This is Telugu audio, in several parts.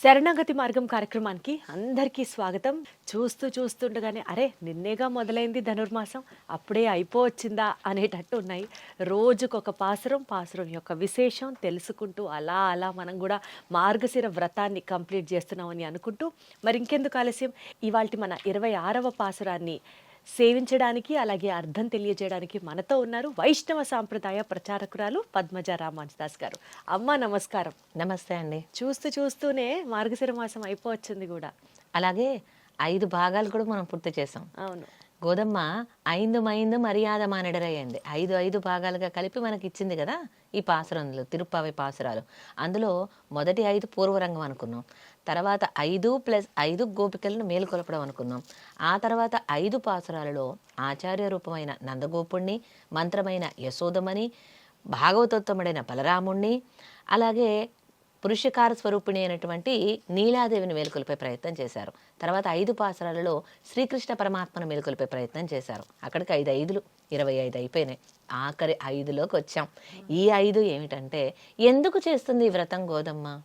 శరణాగతి మార్గం కార్యక్రమానికి అందరికీ స్వాగతం. చూస్తూ చూస్తుండగానే అరే నిన్నేగా మొదలైంది ధనుర్మాసం అప్పుడే అయిపోవచ్చిందా అనేటట్టు ఉన్నాయి. రోజుకొక పాసురం పాసురం యొక్క విశేషం తెలుసుకుంటూ అలా అలా మనం కూడా మార్గశిర వ్రతాన్ని కంప్లీట్ చేస్తున్నామని అనుకుంటూ మరి ఇంకెందుకు ఆలస్యం? ఇవాళ మన ఇరవై ఆరవ పాసురాన్ని సేవించడానికి అలాగే అర్థం తెలియజేయడానికి మనతో ఉన్నారు వైష్ణవ సాంప్రదాయ ప్రచారకురాలు పద్మజ రామాన్స్ దాస్ గారు. అమ్మ నమస్కారం. నమస్తే అండి. చూస్తూ చూస్తూనే మార్గశిర మాసం అయిపోవచ్చింది కూడా. అలాగే ఐదు భాగాలు కూడా మనం పూర్తి చేసాం. అవును. గోధమ్మ ఐదు మైందు మర్యాద మానడరయ్యండి ఐదు ఐదు భాగాలుగా కలిపి మనకి ఇచ్చింది కదా ఈ పాసురంలో తిరుప్పావి పాసురాలు. అందులో మొదటి ఐదు పూర్వరంగం అనుకున్నాం. తర్వాత ఐదు ప్లస్ ఐదు గోపికలను మేలుకొలపడం అనుకున్నాం. ఆ తర్వాత ఐదు పాసురాలలో ఆచార్య రూపమైన నందగోపుణ్ణి మంత్రమైన యశోదమని భాగవతోత్తముడైన బలరాముణ్ణి అలాగే పురుషకార స్వరూపిణి అయినటువంటి నీలాదేవిని మేలుకొల్పే ప్రయత్నం చేశారు. తర్వాత ఐదు పాసరాలలో శ్రీకృష్ణ పరమాత్మను మేలుకొల్పే ప్రయత్నం చేశారు. అక్కడికి ఐదు ఐదులు ఇరవై ఐదు అయిపోయినాయి. ఆఖరి ఐదులోకి వచ్చాం. ఈ ఐదు ఏమిటంటే ఎందుకు చేస్తుంది ఈ వ్రతం గోదమ్మ?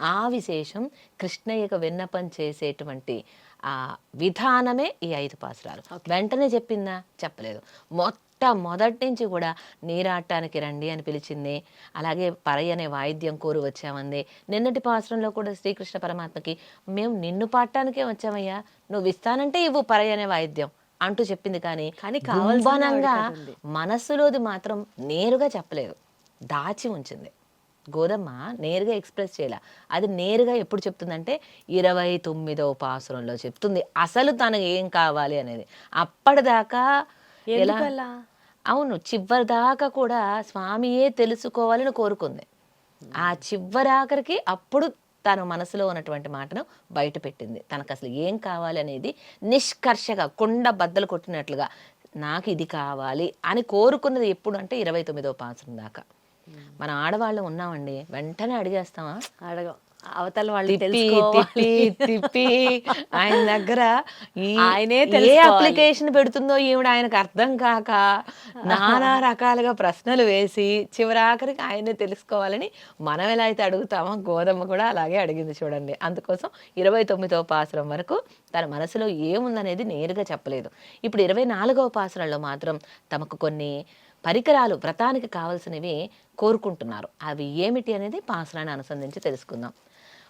ఆ విశేషం కృష్ణయ్యకు విన్నపం చేసేటువంటి ఆ విధానమే ఈ ఐదు పాసురాలు. వెంటనే చెప్పిందా? చెప్పలేదు. మొత్తం మొదటి నుంచి కూడా నీరాటానికి రండి అని పిలిచింది. అలాగే పరై అనే వాయిద్యం కోరు వచ్చామంది. నిన్నటి పాసురంలో కూడా శ్రీకృష్ణ పరమాత్మకి మేము నిన్ను పాడటానికే వచ్చామయ్యా. నువ్వు ఇస్తానంటే ఇవ్వు పరై అనే వాయిద్యం అంటూ చెప్పింది కానీ కానీ ఉంది. మనస్సులోది మాత్రం నేరుగా చెప్పలేదు. దాచి ఉంచింది. గోదమ్మ నేరుగా ఎక్స్ప్రెస్ చేయాల? అది నేరుగా ఎప్పుడు చెప్తుందంటే ఇరవై తొమ్మిదవ పాసురంలో చెప్తుంది. అసలు తనకు ఏం కావాలి అనేది. అప్పటిదాకా ఎలా? అవును చివరి దాకా కూడా స్వామియే తెలుసుకోవాలని కోరుకుంది. ఆ చివరి ఆఖరికి అప్పుడు తన మనసులో ఉన్నటువంటి మాటను బయట పెట్టింది. తనకు అసలు ఏం కావాలి అనేది నిష్కర్షగా కొండ బద్దలు కొట్టినట్లుగా నాకు ఇది కావాలి అని కోరుకున్నది ఎప్పుడు అంటే ఇరవై తొమ్మిదవ పాసం దాకా. మన ఆడవాళ్ళు ఉన్నామండి వెంటనే అడిగేస్తామా? అడగ. అవతల వాళ్ళు తిప్పి ఆయన దగ్గర ఆయనే ఏ తెలుసుకోవాలి. అప్లికేషన్ పెడుతుందో ఈవిడ ఆయనకు అర్థం కాక నానా రకాలుగా ప్రశ్నలు వేసి చివరాఖరికి ఆయనే తెలుసుకోవాలని మనం ఎలా అయితే అడుగుతామో గోధుమ కూడా అలాగే అడిగింది చూడండి. అందుకోసం ఇరవై తొమ్మిదవ పాసురం వరకు తన మనసులో ఏముందనేది నేరుగా చెప్పలేదు. ఇప్పుడు ఇరవై నాలుగవ పాసురంలో మాత్రం తమకు కొన్ని పరికరాలు వ్రతానికి కావలసినవి కోరుకుంటున్నారు. అవి ఏమిటి అనేది పాసురాన్ని అనుసంధించి తెలుసుకుందాం.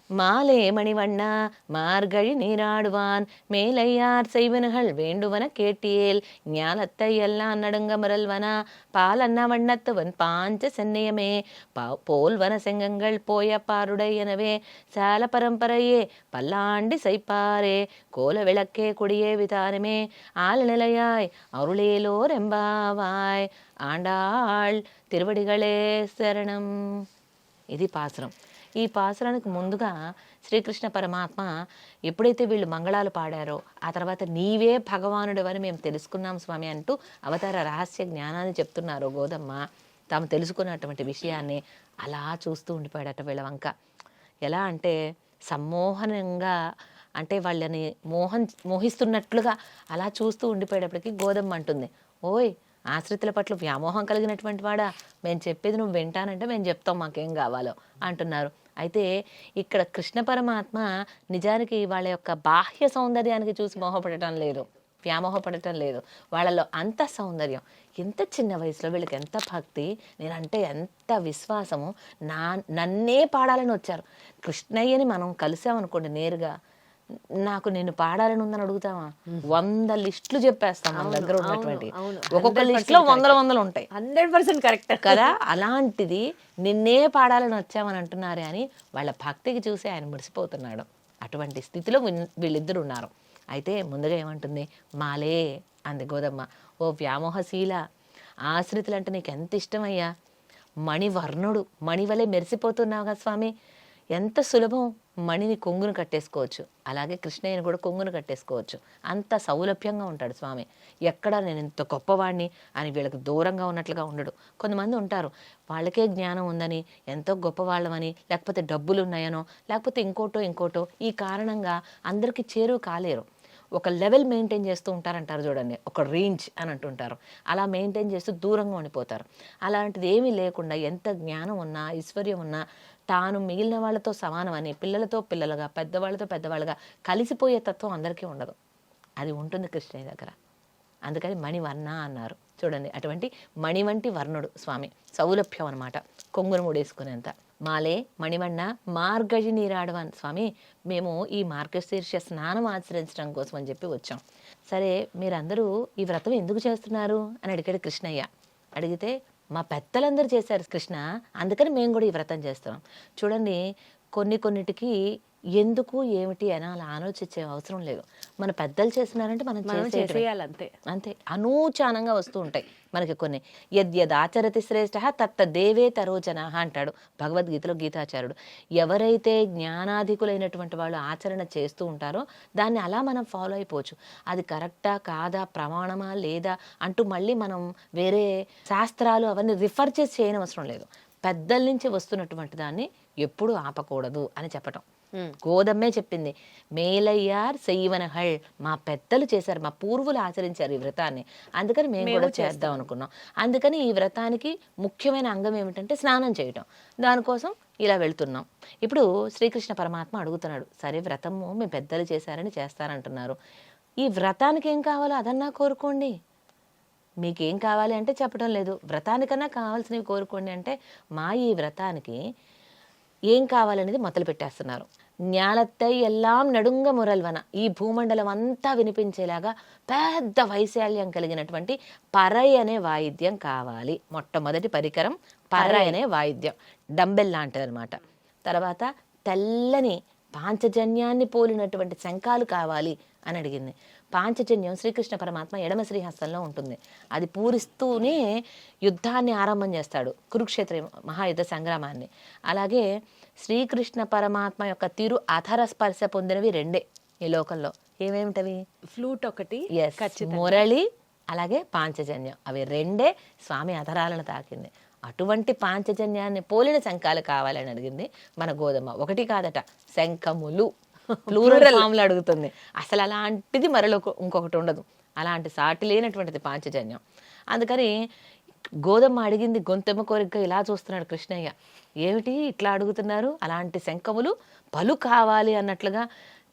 மாலே மணிவண்ணா மார்கழி நீராடுவான் மேலையார் செய்வனுகள் வேண்டுவன கேட்டியேல் ஞாலத்தை எல்லாம் நடுங்க மரல்வனா பாலன்ன வண்ணத்துவன் பாஞ்ச சென்னியமே பா- போல்வன செங்கங்கள் போய பாருடையனவே சால பரம்பரையே பல்லாண்டி சைப்பாரே கோல விளக்கே கொடியே விதானமே ஆள் நிலையாய் அருளேலோர் எம்பாவாய் ஆண்டாள் திருவடிகளே சரணம் ఇది పాసురం ఈ పాసురానికి ముందుగా శ్రీకృష్ణ పరమాత్మ ఎప్పుడైతే వీళ్ళు మంగళాలు పాడారో ఆ తర్వాత నీవే భగవానుడు అని మేము తెలుసుకున్నాం స్వామి అంటూ అవతార రహస్య జ్ఞానాన్ని చెప్తున్నారు గోదమ్మ. తాము తెలుసుకున్నటువంటి విషయాన్ని అలా చూస్తూ ఉండిపోయాడట వీళ్ళ వంక ఎలా అంటే సమ్మోహనంగా అంటే వాళ్ళని మోహన్ మోహిస్తున్నట్లుగా అలా చూస్తూ ఉండిపోయేటప్పటికి గోదమ్మ అంటుంది ఓయ్ ఆశ్రితుల పట్ల వ్యామోహం కలిగినటువంటి వాడా. మేము చెప్పేది నువ్వు వింటానంటే మేము చెప్తాం మాకేం కావాలో అంటున్నారు. అయితే ఇక్కడ కృష్ణ పరమాత్మ నిజానికి వాళ్ళ యొక్క బాహ్య సౌందర్యానికి చూసి మోహపడటం లేదు వ్యామోహపడటం లేదు. వాళ్ళలో అంత సౌందర్యం ఎంత చిన్న వయసులో వీళ్ళకి ఎంత భక్తి నేనంటే ఎంత విశ్వాసము నా నన్నే పాడాలని వచ్చారు. కృష్ణయ్యని మనం కలిసామనుకోండి నేరుగా నాకు నేను పాడాలని ఉందని అడుగుతామా వంద లిస్టులు చెప్పేస్తాం మన దగ్గర ఉన్నటువంటి. ఒక్కొక్క లిస్ట్లో వందల వందలు ఉంటాయి. Hundred percent correct. కదా? అలాంటిది నిన్నే పాడాలని వచ్చామని అంటున్నారే అని వాళ్ళ భక్తికి చూసి ఆయన మురిసిపోతున్నాడు. అటువంటి స్థితిలో వీళ్ళ- వీళ్ళిద్దరు ఉన్నారు. అయితే ముందుగా ఏమంటుంది? మాలే అంది గోదమ్మ. ఓ వ్యామోహశీల ఆశ్రితులంటే నీకు ఎంత ఇష్టమయ్యా? మణివర్ణుడు మణివలే మెరిసిపోతున్నావుగా స్వామి. ఎంత సులభం. మణిని కొంగును కట్టేసుకోవచ్చు. అలాగే కృష్ణయ్యని కూడా కొంగును కట్టేసుకోవచ్చు. అంత సౌలభ్యంగా ఉంటాడు స్వామి. ఎక్కడ నేను ఇంత గొప్పవాడిని అని వీళ్ళకి దూరంగా ఉన్నట్లుగా ఉండడు. కొంతమంది ఉంటారు వాళ్ళకే జ్ఞానం ఉందని ఎంతో గొప్పవాళ్ళమని లేకపోతే డబ్బులు ఉన్నాయనో లేకపోతే ఇంకోటో ఇంకోటో ఈ కారణంగా అందరికీ చేరువ కాలేరు. ఒక లెవెల్ మెయింటైన్ చేస్తూ ఉంటారంటారు చూడండి ఒక రేంజ్ అని అంటుంటారు. అలా మెయింటైన్ చేస్తూ దూరంగా ఉండిపోతారు. అలాంటిది ఏమీ లేకుండా ఎంత జ్ఞానం ఉన్నా ఐశ్వర్యం ఉన్నా తాను మిగిలిన వాళ్ళతో సమానమని పిల్లలతో పిల్లలుగా పెద్దవాళ్ళతో పెద్దవాళ్ళుగా కలిసిపోయే తత్వం అందరికీ ఉండదు. అది ఉంటుంది కృష్ణయ్య దగ్గర. అందుకని మణివర్ణ అన్నారు. చూడండి అటువంటి మణి వంటి వర్ణుడు స్వామి. సౌలభ్యం అనమాట కొంగును ముడేసుకునేంత. మాలే మణివన్న మార్గజి నీరాడవాన్. స్వామి మేము ఈ మార్గశీర్ష స్నానం ఆచరించడం కోసం అని చెప్పి వచ్చాం. సరే మీరందరూ ఈ వ్రతం ఎందుకు చేస్తున్నారు? అని అడిగాడు కృష్ణయ్య. అడిగితే మా పెద్దలందరూ చేశారు కృష్ణ. అందుకని మేము కూడా ఈ వ్రతం చేస్తున్నాం. చూడండి కొన్ని కొన్నిటికి ఎందుకు ఏమిటి అని అలా ఆలోచించే అవసరం లేదు. మన పెద్దలు చేస్తున్నారంటే మనం చేసేయడమే. చేసేయాలంతే. అంతే. అనూచానంగా వస్తూ ఉంటాయి. మనకి కొన్ని యద్యదాచరతి శ్రేష్ఠ తత్త దేవే తరోజన అంటాడు భగవద్గీతలో గీతాచార్యుడు. ఎవరైతే జ్ఞానాధికులైనటువంటి వాళ్ళు ఆచరణ చేస్తూ ఉంటారో దాన్ని అలా మనం ఫాలో అయిపోవచ్చు. అది కరెక్టా కాదా ప్రమాణమా లేదా అంటూ మళ్ళీ మనం వేరే శాస్త్రాలు అవన్నీ రిఫర్ చేసి చేయని అవసరం లేదు. పెద్దల నుంచి వస్తున్నటువంటి దాన్ని ఎప్పుడూ ఆపకూడదు అని చెప్పటం. గోదమ్మే చెప్పింది మేలయ్యార్ సెయ్యవనహళ్ మా పెద్దలు చేశారు మా పూర్వులు ఆచరించారు ఈ వ్రతాన్ని. అందుకని మేము కూడా చేద్దాం అనుకున్నాం. అందుకని ఈ వ్రతానికి ముఖ్యమైన అంగం ఏమిటంటే స్నానం చేయటం. దానికోసం ఇలా వెళ్తున్నాం. ఇప్పుడు శ్రీకృష్ణ పరమాత్మ అడుగుతున్నాడు సరే వ్రతము మీ పెద్దలు చేశారని చేస్తారంటున్నారు ఈ వ్రతానికి ఏం కావాలో అదన్నా కోరుకోండి. మీకేం కావాలి అంటే చెప్పడం లేదు. వ్రతానికన్నా కావాల్సినవి కోరుకోండి అంటే మా ఈ వ్రతానికి ఏం కావాలనేది మొదలు పెట్టేస్తున్నారు. జ్ఞానత్తై ఎల్లాం నడుంగ మురల్వన. ఈ భూమండలం అంతా వినిపించేలాగా పెద్ద వైశాల్యం కలిగినటువంటి పరై అనే వాయిద్యం కావాలి. మొట్టమొదటి పరికరం పరై అనే వాయిద్యం. డంబెల్ లాంటిది అనమాట తర్వాత తెల్లని పాంచజన్యాన్ని పోలినటువంటి శంఖాలు కావాలి అని అడిగింది. పాంచజన్యం శ్రీకృష్ణ పరమాత్మ ఎడమ శ్రీహస్తంలో ఉంటుంది. అది పూరిస్తూనే యుద్ధాన్ని ఆరంభం చేస్తాడు కురుక్షేత్ర మహాయుద్ధ సంగ్రామాన్ని. అలాగే శ్రీకృష్ణ పరమాత్మ యొక్క తిరు అధర స్పర్శ పొందినవి రెండే ఈ లోకంలో. ఏమేమిటవి? ఫ్లూట్ ఒకటి మురళి అలాగే పాంచజన్యం. అవి రెండే స్వామి అధరాలను తాకింది. అటువంటి పాంచజన్యాన్ని పోలిన శంఖాలు కావాలని అడిగింది మన గోధుమ ఒకటి కాదట శంఖములు. ప్లూరల్ ఫామ్లో అడుగుతుంది. అసలు అలాంటిది మరలో ఇంకొకటి ఉండదు. అలాంటి సాటి లేనటువంటిది పాంచజన్యం. అందుకని గోధుమ అడిగింది గొంతెమ్మ కోరిక ఇలా చూస్తున్నాడు కృష్ణయ్య. ఏమిటి ఇట్లా అడుగుతున్నారు? అలాంటి శంఖములు పలు కావాలి అన్నట్లుగా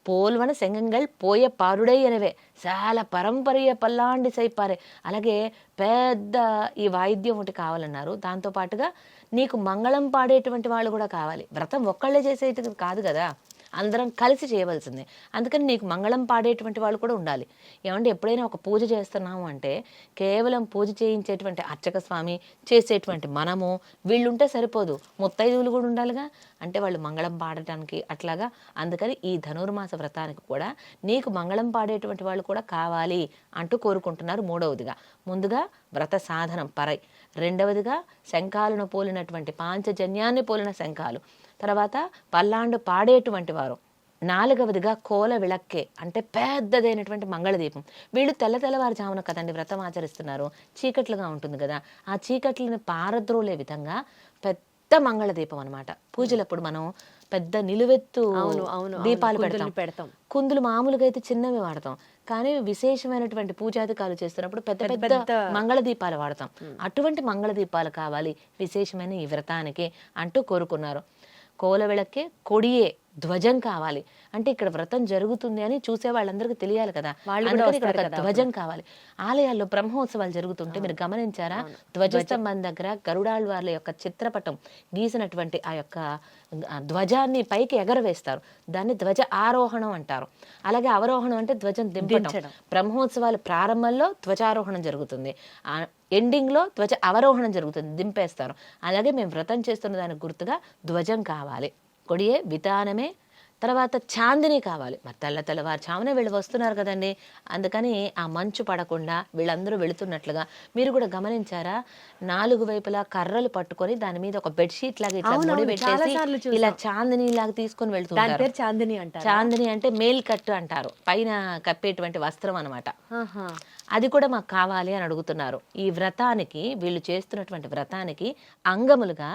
పోల్వన సెంగంగల్ పోయే పారుడై అనేవే చాలా పరంపరయ పల్లాండి సైపారే. అలాగే పెద్ద ఈ వాయిద్యం ఒకటి కావాలన్నారు. దాంతో పాటుగా నీకు మంగళం పాడేటువంటి వాళ్ళు కూడా కావాలి. వ్రతం ఒక్కళ్ళే చేసేది కాదు కదా. అందరం కలిసి చేయవలసిందే. అందుకని నీకు మంగళం పాడేటువంటి వాళ్ళు కూడా ఉండాలి. ఏమంటే ఎప్పుడైనా ఒక పూజ చేస్తున్నాము అంటే కేవలం పూజ చేయించేటువంటి అర్చక స్వామి చేసేటువంటి మనము వీళ్ళుంటే సరిపోదు. ముత్తైదువులు కూడా ఉండాలిగా. అంటే వాళ్ళు మంగళం పాడటానికి అట్లాగా. అందుకని ఈ ధనుర్మాస వ్రతానికి కూడా నీకు మంగళం పాడేటువంటి వాళ్ళు కూడా కావాలి అంటూ కోరుకుంటున్నారు మూడవదిగా. ముందుగా వ్రత సాధనం పరై. రెండవదిగా శంఖాలను పోలినటువంటి పాంచజన్యాన్ని పోలిన శంఖాలు. తర్వాత పల్లాండు పాడేటువంటి వారు. నాలుగవదిగా కోల విளక్కే అంటే పెద్దదైనటువంటి మంగళదీపం. వీళ్ళు తెల్ల తెల్లవారుజామున కదండి వ్రతం ఆచరిస్తున్నారు. చీకట్లుగా ఉంటుంది కదా. ఆ చీకట్లను పారద్రోలే విధంగా పెద్ద మంగళదీపం అనమాట పూజలప్పుడు మనం పెద్ద నిలువెత్తు అవును, అవును, దీపాలు పెడతాం. పెడతాం. కుందులు మామూలుగా అయితే చిన్నవి వాడతాం. కానీ విశేషమైనటువంటి పూజాధికాలు చేస్తున్నప్పుడు పెద్ద పెద్ద మంగళ దీపాలు వాడతాం. అటువంటి మంగళ దీపాలు కావాలి. విశేషమైన ఈ వ్రతానికి అంటూ కోరుకున్నారు. కోల విளకే కొడియే ధ్వజం కావాలి. అంటే ఇక్కడ వ్రతం జరుగుతుంది అని చూసే వాళ్ళందరికీ తెలియాలి కదా. అందుకని ఇక్కడ ఒక ధ్వజం కావాలి. ఆలయాల్లో బ్రహ్మోత్సవాలు జరుగుతుంటే మీరు గమనించారా? ధ్వజస్తంభం దగ్గర గరుడాళ్ళ వాళ్ళ యొక్క చిత్రపటం గీసినటువంటి ఆ యొక్క ధ్వజాన్ని పైకి ఎగరవేస్తారు. దాన్ని ధ్వజ ఆరోహణం అంటారు. అలాగే అవరోహణం అంటే ధ్వజం దింపడం. బ్రహ్మోత్సవాల ప్రారంభంలో ధ్వజారోహణం జరుగుతుంది. ఎండింగ్లో ధ్వజ అవరోహణం జరుగుతుంది. దింపేస్తారు. అలాగే మేము వ్రతం చేస్తున్న దానికి గుర్తుగా ధ్వజం కావాలి. కొడియే వితానమే తర్వాత చాందిని కావాలి. మరి తెల్ల తెల్లవారు చామునే వీళ్ళు వస్తున్నారు కదండి. అందుకని ఆ మంచు పడకుండా వీళ్ళందరూ వెళుతున్నట్లుగా. మీరు కూడా గమనించారా? నాలుగు వైపులా కర్రలు పట్టుకొని దాని మీద ఒక బెడ్షీట్ లాగా ఇట్లా ముడి పెట్టేసి. ఇలా చాందిని లాగా తీసుకొని పేరు చాందిని అంటారు. చాందిని అంటే మేల్ కట్టు అంటారు. పైన కప్పేటువంటి వస్త్రం అన్నమాట. ఆహా. అది కూడా మాకు కావాలి అని అడుగుతున్నారు. ఈ వ్రతానికి వీళ్ళు చేస్తున్నటువంటి వ్రతానికి అంగములుగా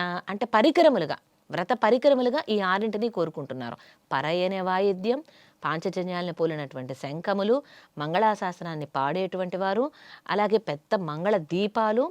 అంటే పరికరములుగా వ్రత పరికరములుగా ఈ ఆరింటిని కోరుకుంటున్నారు. పరయనే వాయిద్యం పాంచజన్యాలను పోలినటువంటి శంఖములు మంగళాశాసనాన్ని పాడేటువంటి వారు అలాగే పెద్ద మంగళ దీపాలు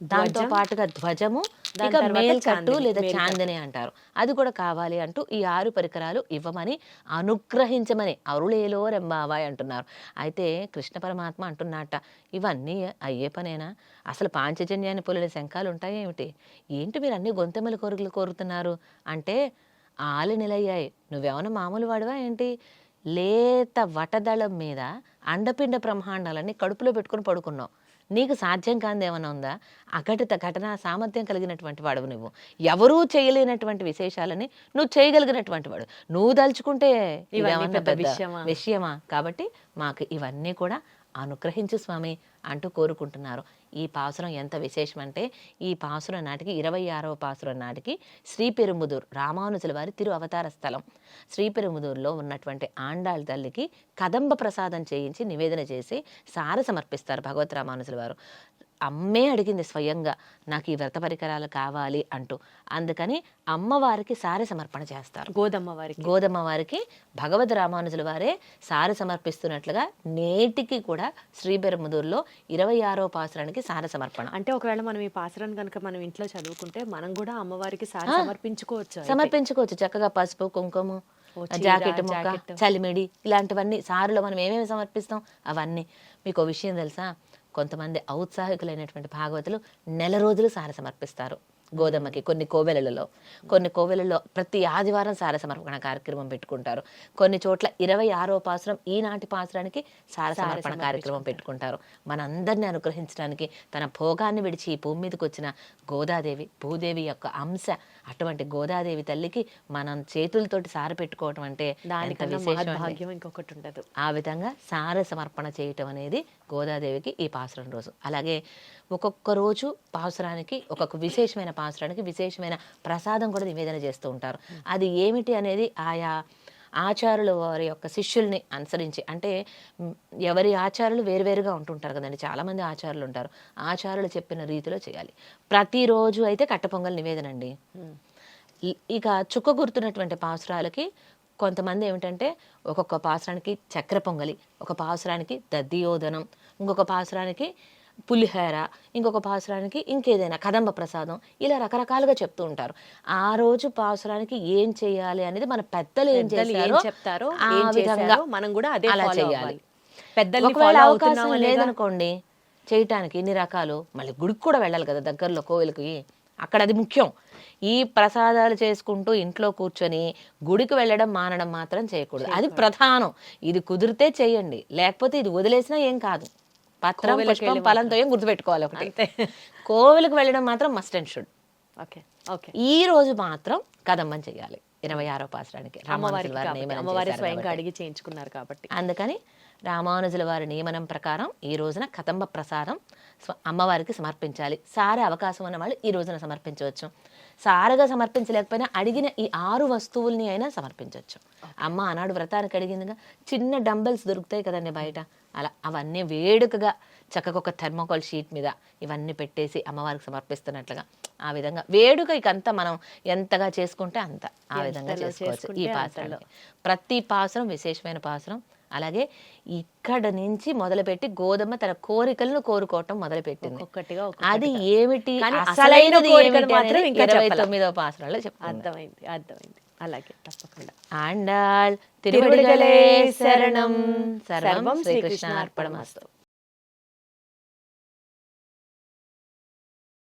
దాంతో పాటుగా ధ్వజము ఇక మేల్ కట్టు లేదా చాందని అంటారు. అది కూడా కావాలి అంటూ ఈ ఆరు పరికరాలు ఇవ్వమని అనుగ్రహించమని అరుళేలో రెంబావాయ్ అంటున్నారు. అయితే కృష్ణ పరమాత్మ అంటున్నట్ట ఇవన్నీ అయ్యే పనేనా? అసలు పాంచజన్యాన్ని పొలిన శంఖాలు ఉంటాయేమిటి ఏంటి మీరు అన్ని గొంతెమ్మల కోరికలు కోరుతున్నారు? అంటే ఆలు నిలయ్యాయి. నువ్వేమన్నా మామూలు వాడివా ఏంటి? లేత వటదళం మీద అండపిండ బ్రహ్మాండాలన్నీ కడుపులో పెట్టుకుని పడుకున్నావు. నీకు సాధ్యం కానిది ఏమైనా ఉందా? అఘటిత ఘటన సామర్థ్యం కలిగినటువంటి వాడు నువ్వు. ఎవరూ చేయలేనటువంటి విశేషాలని నువ్వు చేయగలిగినటువంటి వాడు. నువ్వు దలుచుకుంటే ఇవేమన్నా పెద్ద? విషయమా? కాబట్టి మాకు ఇవన్నీ కూడా అనుగ్రహించు స్వామి అంటూ కోరుకుంటున్నారు. ఈ పాసురం ఎంత విశేషం అంటే ఈ పాసురం నాటికి ఇరవై ఆరవ పాసురం నాటికి శ్రీపెరుముదూర్ రామానుజుల వారి తిరు అవతార స్థలం. శ్రీపెరుముదూరులో ఉన్నటువంటి ఆండాళ్ళ తల్లికి కదంబ ప్రసాదం చేయించి నివేదన చేసి సార సమర్పిస్తారు భగవత్ రామానుజుల వారు. అమ్మే అడిగింది స్వయంగా నాకు ఈ వ్రత పరికరాలు కావాలి అంటూ. అందుకని అమ్మవారికి సారె సమర్పణ చేస్తారు. గోదమ్మ వారికి. గోధుమ వారికి భగవద్ రామానుజుల వారే సార సమర్పిస్తున్నట్లుగా నేటికి కూడా శ్రీబెరముదూరులో ఇరవై ఆరో పాసురానికి సార సమర్పణ. అంటే ఒకవేళ మనం ఈ పాసరాన్ని కనుక మనం ఇంట్లో చదువుకుంటే మనం కూడా అమ్మవారికి సారి సమర్పించుకోవచ్చు. సమర్పించుకోవచ్చు. చక్కగా పసుపు కుంకుమ జాకెట్ ముక్క. చలిమిడి ఇలాంటివన్నీ సారులో మనం ఏమేమి సమర్పిస్తాం? అవన్నీ. మీకు విషయం తెలుసా? కొంతమంది ఔత్సాహికులైనటువంటి భాగవతులు నెల రోజులు సార సమర్పిస్తారు. గోధుమకి కొన్ని కోవెలలో కొన్ని కోవెలలో ప్రతి ఆదివారం సార సమర్పణ కార్యక్రమం పెట్టుకుంటారు. కొన్ని చోట్ల ఇరవై ఆరో పాసురం ఈనాటి పాసురానికి సార సమర్పణ కార్యక్రమం పెట్టుకుంటారు. మనందరిని అనుగ్రహించడానికి తన భోగాన్ని విడిచి ఈ భూమి మీదకి వచ్చిన గోదాదేవి భూదేవి యొక్క అంశ అటువంటి గోదాదేవి తల్లికి మనం చేతులతోటి సార పెట్టుకోవటం అంటే ఇంకొకటి ఉండదు. ఆ విధంగా సార సమర్పణ చేయటం అనేది గోదాదేవికి ఈ పాసురం రోజు. అలాగే ఒక్కొక్క రోజు పాసురానికి ఒక్కొక్క విశేషమైన పాసురానికి విశేషమైన ప్రసాదం కూడా నివేదన చేస్తూ ఉంటారు. అది ఏమిటి అనేది ఆయా ఆచారుల వారి యొక్క శిష్యుల్ని అనుసరించి అంటే ఎవరి ఆచారాలు వేరువేరుగా ఉంటుంటారు కదండి. చాలామంది ఆచారులు ఉంటారు. ఆచారులు చెప్పిన రీతిలో చేయాలి. ప్రతిరోజు అయితే కట్ట పొంగల్ నివేదన అండి. ఇ- ఇక చుక్క గుర్తున్నటువంటి పాసురాలకి కొంతమంది ఏమిటంటే ఒక్కొక్క పాసురానికి చక్కెర పొంగలి ఒక పాసురానికి దద్దియోదనం ఇంకొక పాసురానికి పులిహోర ఇంకొక పాసురానికి ఇంకేదైనా కదంబ ప్రసాదం ఇలా రకరకాలుగా చెప్తూ ఉంటారు. ఆ రోజు పాసురానికి ఏం చేయాలి అనేది మన పెద్దలు ఏం చేశారో చెప్తారో ఆ విధంగా మనం కూడా అదే అలా చేయాలి. ఒకవేళ అవకాశం? లేదనుకోండి చేయటానికి ఇన్ని రకాలు మళ్ళీ గుడికి కూడా వెళ్ళాలి కదా దగ్గరలో కోవిలకి. అక్కడ అది ముఖ్యం. ఈ ప్రసాదాలు చేసుకుంటూ ఇంట్లో కూర్చొని గుడికి వెళ్ళడం మానడం మాత్రం చేయకూడదు. అది ప్రధానం. ఇది కుదిరితే చేయండి. లేకపోతే ఇది వదిలేసినా ఏం కాదు. పత్రం పుష్పం ఫలంతో ఏం గుర్తుపెట్టుకోవాలి ఒకటి. కోవిలకు వెళ్ళడం మాత్రం must and should. Okay okay. ఈ రోజు మాత్రం కదంబం చేయాలి ఇరవై ఆరో పాసరానికి రామానుజుల వారు నియమనం స్వయంగా. అడిగి చేయించుకున్నారు కాబట్టి. అందుకని రామానుజుల వారి నియమనం ప్రకారం ఈ రోజున కదంబ ప్రసాదం అమ్మవారికి సమర్పించాలి. సారే అవకాశం ఉన్న వాళ్ళు ఈ రోజున సమర్పించవచ్చు. సారగా సమర్పించలేకపోయినా అడిగిన ఈ ఆరు వస్తువుల్ని అయినా సమర్పించవచ్చు. అమ్మ ఆనాడు వ్రతానికి అడిగిందిగా చిన్న డంబెల్స్ దొరుకుతాయి కదండి బయట. అలా అవన్నీ వేడుకగా చక్కగా ఒక థర్మోకాల్ షీట్ మీద ఇవన్నీ పెట్టేసి అమ్మవారికి సమర్పిస్తున్నట్లుగా ఆ విధంగా వేడుక ఇకంతా మనం ఎంతగా చేసుకుంటే అంత ఆ విధంగా చేసుకోవచ్చు ఈ పాసరాన్ని ప్రతి పాసరం విశేషమైన పాసరం అలాగే ఇక్కడ నుంచి మొదలుపెట్టి గోధుమ తన కోరికలను కోరుకోవటం మొదలుపెట్టింది అది. ఏమిటి అసలైనది ఇంకా ఇరవై. తొమ్మిదవ పాసరంలో అర్థమైంది అర్థమైంది అలాగే తప్పకుండా ఆండాళ్ తిరువడిగలే శరణం. సర్వం శ్రీకృష్ణ శ్రీకృష్ణార్పణమస్తు. అర్పణమస్తు